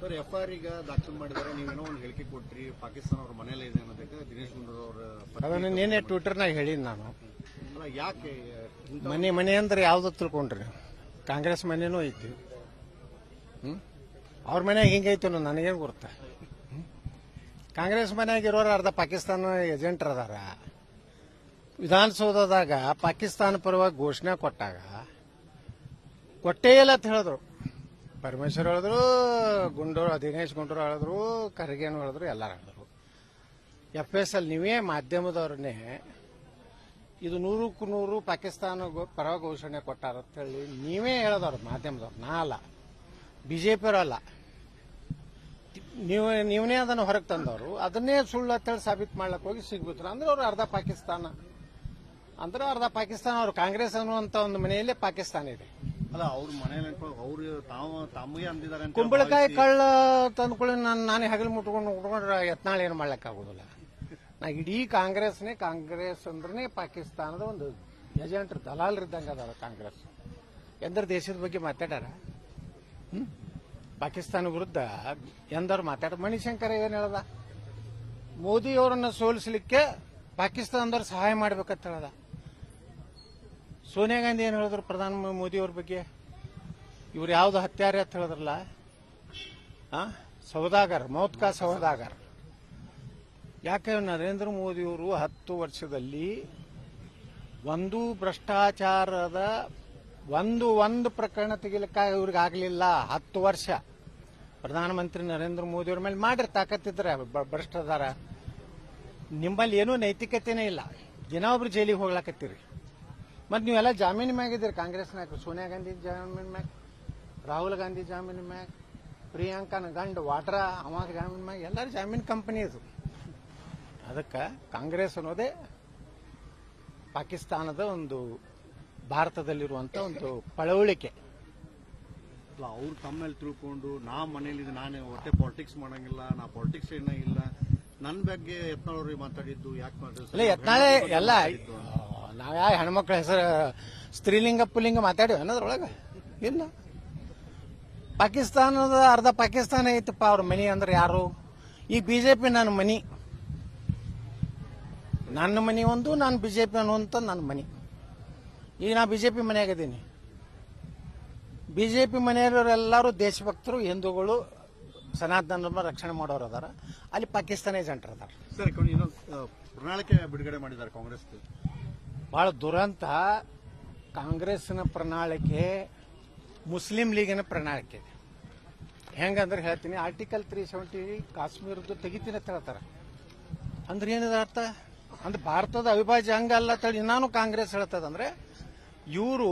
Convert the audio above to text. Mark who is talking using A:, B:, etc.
A: Sir F R ಈಗ ದಾಖಲು ಮಾಡಿದರೆ ನೀವೇನೋ ಒಂದು ಹೇಳಿಕೆ ಕೊಟ್ರಿ. ಪಾಕಿಸ್ತಾನ ಅವ್ರ ಮನೇಲಿ ಇದೆ ಅನ್ನೋದಕ್ಕೆ ದಿನೇಶ್ ಗುಂಡೂರವ್ರ
B: ಅದನ್ನು ನಿನ್ನೆ ಟ್ವಿಟರ್ನಾಗ ಹೇಳಿನಿ ನಾನು.
A: ಅಲ್ಲ ಯಾಕೆ
B: ಮನೆ ಮನೆ ಅಂದ್ರೆ ಯಾವ್ದು ತಿಳ್ಕೊಂಡ್ರಿ. ಕಾಂಗ್ರೆಸ್ ಮನೆನೂ ಐತಿ. ಹ್ಮ್? ಅವ್ರ ಮನ್ಯಾಗ ಹಿಂಗೈತಿ ಅನ್ನೋ ನನಗೇನು ಗೊತ್ತ? ಕಾಂಗ್ರೆಸ್ ಮನ್ಯಾಗ ಇರೋರು ಅರ್ಧ ಪಾಕಿಸ್ತಾನ ಏಜೆಂಟ್ರ ಅದಾರ. ವಿಧಾನಸೌಧದಾಗ ಪಾಕಿಸ್ತಾನ ಪರವಾಗಿ ಘೋಷಣೆ ಕೊಟ್ಟಾಗ ಕೊಟ್ಟೇ ಇಲ್ಲ ಅಂತ ಹೇಳಿದ್ರು. ಪರಮೇಶ್ವರ್ ಹೇಳಿದ್ರು, ಗುಂಡೂರು ದಿನೇಶ್ ಗುಂಡೂರು ಹೇಳಿದ್ರು, ಖರ್ಗೆನು ಹೇಳಿದ್ರು, ಎಲ್ಲರೂ ಹೇಳಿದ್ರು. ಎಫ್ ಎಸ್ ಎಲ್ ನೀವೇ ಮಾಧ್ಯಮದವ್ರನ್ನೇ ಇದು ನೂರಕ್ಕೂ ನೂರು ಪಾಕಿಸ್ತಾನ ಪರ ಘೋಷಣೆ ಕೊಟ್ಟಾರ ಅಂತ ಹೇಳಿ ನೀವೇ ಹೇಳದವ್ರು ಮಾಧ್ಯಮದವ್ರು. ನಾ ಅಲ್ಲ. ಬಿಜೆಪಿ ಅಲ್ಲ. ನೀವು, ನೀವನೇ ಅದನ್ನು ಹೊರಗೆ ತಂದವರು. ಅದನ್ನೇ ಸುಳ್ಳು ಅಂತೇಳಿ ಸಾಬೀತು ಮಾಡ್ಲಕ್ಕೆ ಹೋಗಿ ಸಿಗ್ಬಿಟ್ರು. ಅಂದ್ರೆ ಅವ್ರು ಅರ್ಧ ಪಾಕಿಸ್ತಾನ. ಅಂದ್ರೆ ಅರ್ಧ ಪಾಕಿಸ್ತಾನ ಅವರು ಕಾಂಗ್ರೆಸ್ ಅನ್ನುವಂಥ ಒಂದು ಮನೆಯಲ್ಲೇ ಪಾಕಿಸ್ತಾನ ಇದೆ.
A: ಅಲ್ಲ ಅವ್ರ ಮನೇಲಿ ಅವ್ರು ತಾವು ತಮಗೆ ಅಂದಿದ್ದಾರೆ ಅಂತ
B: ಕುಂಬಳಕಾಯಿ ಕಳ್ಳ ತಂದ್ಕೊಳ್ಳಿ ನಾನು ನಾನೇ ಹಗಲು ಮುಟ್ಕೊಂಡು ಉಟ್ಕೊಂಡ್ರೆ ಯತ್ನಾಳ್ ಏನು ಮಾಡ್ಲಿಕ್ಕಾಗೋದಿಲ್ಲ ನಾ ಇಡೀ ಕಾಂಗ್ರೆಸ್ನೇ ಕಾಂಗ್ರೆಸ್ ಅಂದ್ರೆ ಪಾಕಿಸ್ತಾನದ ಒಂದು ಏಜೆಂಟ್ ದಲಾಲರಿದ್ದಂಗೆ ಅದಾರ ಕಾಂಗ್ರೆಸ್. ಎಂದ್ರ ದೇಶದ ಬಗ್ಗೆ ಮಾತಾಡ್ಯಾರ? ಹ್ಮ್? ಪಾಕಿಸ್ತಾನ ವಿರುದ್ಧ ಎಂದರು ಮಾತಾಡ ಮಣಿಶಂಕರ್ ಏನ್ ಹೇಳದ? ಮೋದಿ ಅವರನ್ನ ಸೋಲಿಸಲಿಕ್ಕೆ ಪಾಕಿಸ್ತಾನದವ್ರು ಸಹಾಯ ಮಾಡ್ಬೇಕಂತ ಹೇಳ್ದ. ಸೋನಿಯಾ ಗಾಂಧಿ ಏನು ಹೇಳಿದ್ರು ಪ್ರಧಾನ ಮೋದಿ ಅವ್ರ ಬಗ್ಗೆ? ಇವ್ರು ಯಾವ್ದು ಹತ್ಯಾರೆ ಅಂತ ಹೇಳಿದ್ರಲ್ಲ? ಸೌದಾಗರ್, ಮೌತ್ಕಾ ಸೌದಾಗರ್. ಯಾಕೆ ನರೇಂದ್ರ ಮೋದಿಯವರು ಹತ್ತು ವರ್ಷದಲ್ಲಿ ಒಂದು ಭ್ರಷ್ಟಾಚಾರದ ಒಂದು ಒಂದು ಪ್ರಕರಣ ತೆಗಿಲಿಕ್ಕೆ ಇವ್ರಿಗೆ ಆಗಲಿಲ್ಲ ಹತ್ತು ವರ್ಷ. ಪ್ರಧಾನಮಂತ್ರಿ ನರೇಂದ್ರ ಮೋದಿ ಅವ್ರ ಮೇಲೆ ಮಾಡ್ರಿ ತಾಕತ್ತಿದ್ರೆ ಭ್ರಷ್ಟಾಚಾರ. ನಿಮ್ಮಲ್ಲಿ ಏನೂ ನೈತಿಕತೆನೇ ಇಲ್ಲ. ದಿನ ಒಬ್ರು ಜೈಲಿಗೆ ಹೋಗ್ಲಾಕತ್ತೀರಿ. ಮತ್ತೆ ನೀವೆಲ್ಲ ಜಾಮೀನು ಮ್ಯಾಗಿದ್ದೀರಿ ಕಾಂಗ್ರೆಸ್ ನಾಯಕರು ಸೋನಿಯಾ ಗಾಂಧಿ ಜಾಮೀನು ಮ್ಯಾಗ ರಾಹುಲ್ ಗಾಂಧಿ ಜಾಮೀನು ಮ್ಯಾಗ ಪ್ರಿಯಾಂಕನ ಗಂಡ ವಾಟ್ರ ಅವಾಗ ಜಾಮೀನು ಮ್ಯಾಗ ಎಲ್ಲರೂ ಜಾಮೀನು ಕಂಪನಿ ಇದು. ಅದಕ್ಕೆ ಕಾಂಗ್ರೆಸ್ ಅನ್ನೋದೇ ಪಾಕಿಸ್ತಾನದ ಒಂದು ಭಾರತದಲ್ಲಿರುವಂತ ಒಂದು ಪಳವಳಿಕೆ.
A: ಅವ್ರು ತಮ್ಮಲ್ಲಿ ಮೇಲೆ ತಿಳ್ಕೊಂಡು ನಾ ಮನೇಲಿ ನಾನು ಹೊಟ್ಟೆ ಪಾಲಿಟಿಕ್ಸ್ ಮಾಡಂಗಿಲ್ಲ ನಾ ಪಾಲಿಟಿಕ್ಸ್ ಏನ ಇಲ್ಲ. ನನ್ನ ಬಗ್ಗೆ ಯತ್ನಾಳವ್ರಿಗೆ ಮಾತಾಡಿದ್ದು ಯಾಕೆ
B: ಮಾಡಿದ್ರು ಎಲ್ಲ ನಾವ್ ಯಾವ ಹೆಣ್ಮಕ್ಳ ಹೆಸರು ಸ್ತ್ರೀಲಿಂಗ, ಪುಲ್ಲಿಂಗ ಮಾತಾಡಿವ ಅನ್ನೋದ್ರೊಳಗೆ? ಇಲ್ಲ. ಪಾಕಿಸ್ತಾನದ ಅರ್ಧ ಪಾಕಿಸ್ತಾನ ಐತಪ್ಪ ಅವ್ರ ಮನಿ ಅಂದ್ರೆ ಯಾರು? ಈ ಬಿಜೆಪಿ ನನ್ನ ಮನಿ. ನನ್ನ ಮನಿ ಒಂದು, ನಾನು ಬಿಜೆಪಿ ಅನ್ನುವಂಥ ನನ್ನ ಮನಿ. ಈಗ ನಾ ಬಿಜೆಪಿ ಮನೆಯಾಗಿದ್ದೀನಿ ಬಿಜೆಪಿ ಮನೆಯವರೆಲ್ಲರೂ ದೇಶಭಕ್ತರು, ಹಿಂದೂಗಳು ಸನಾತನ ಧರ್ಮ ರಕ್ಷಣೆ ಮಾಡೋರು ಅದಾರ. ಅಲ್ಲಿ ಪಾಕಿಸ್ತಾನ ಏಜೆಂಟ್ರು ಅದಾರ.
A: ಸರ್ ಪ್ರಣಾಳಿಕೆ ಬಿಡುಗಡೆ ಮಾಡಿದ್ದಾರೆ ಕಾಂಗ್ರೆಸ್
B: ಬಹಳ ದುರಂತ ಕಾಂಗ್ರೆಸ್ನ ಪ್ರಣಾಳಿಕೆ, ಮುಸ್ಲಿಂ ಲೀಗಿನ ಪ್ರಣಾಳಿಕೆ ಹೆಂಗಂದ್ರೆ ಹೇಳ್ತೀನಿ ಆರ್ಟಿಕಲ್ ತ್ರೀ ಸೆವೆಂಟಿ ಕಾಶ್ಮೀರದ್ದು ತೆಗಿತೀನಿ ಅಂತ ಹೇಳ್ತಾರೆ. ಅಂದ್ರೆ ಏನಿದೆ ಅರ್ಥ? ಅಂದ್ರೆ ಭಾರತದ ಅವಿಭಾಜ್ಯ ಹಂಗಲ್ಲ ತಳಿ ನಾನು ಕಾಂಗ್ರೆಸ್ ಹೇಳ್ತದಂದ್ರೆ, ಇವರು